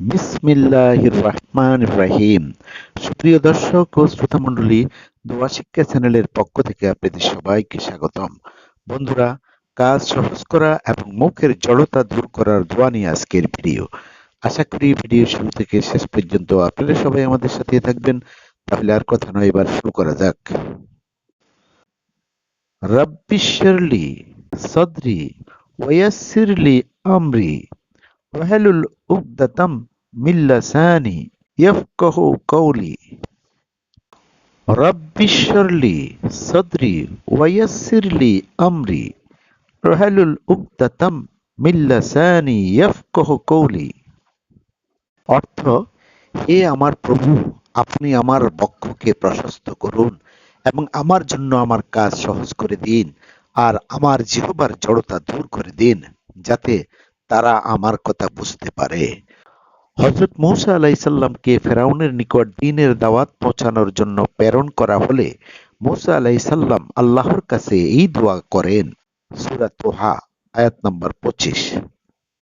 বিসমিল্লাহির রহমান রাহিম। সুপ্রিয় দর্শক ও শ্রোতা মণ্ডলী, দোয়া শিক্ষা চ্যানেলের পক্ষ থেকে আপনাদের সবাইকে স্বাগতম। বন্ধুরা, কাজ সহজ করা এবং মুখের জড়তা দূর করার দোয়া নিয়ে আজকের ভিডিও। আশা করি ভিডিও শুরু থেকে শেষ পর্যন্ত আপনারা সবাই আমাদের সাথে থাকবেন। তাহলে আর কথা নয়, এবার শুরু করা যাক। রব্বিশরলি সদরি ওয়াসিরলি আমরি। ওয়াহলুল উকদাতাম মিন লিসানি ইয়াফকাহু কওলি রব্বিশরলি সদরি ওয়াসিরলি আমরি ওয়াহলুল উকদাতাম মিন লিসানি ইয়াফকাহু কওলি অর্থ, হে আমার প্রভু, আপনি আমার বক্ষকে প্রশস্ত করুন এবং আমার জন্য আমার কাজ সহজ করে দিন আর আমার জিহবার জড়তা দূর করে দিন যাতে তারা আমার কথা বুঝতে পারে। হজরত মৌসা আলাইসাল্লামকে ফেরাউনের নিকট দিনের দাওয়াত পৌঁছানোর জন্য প্রেরণ করা হলে মৌসা আলাইসাল্লাম আল্লাহর কাছে এই দোয়া করেন। সুরা তোহা, আয়াত নম্বর পঁচিশ।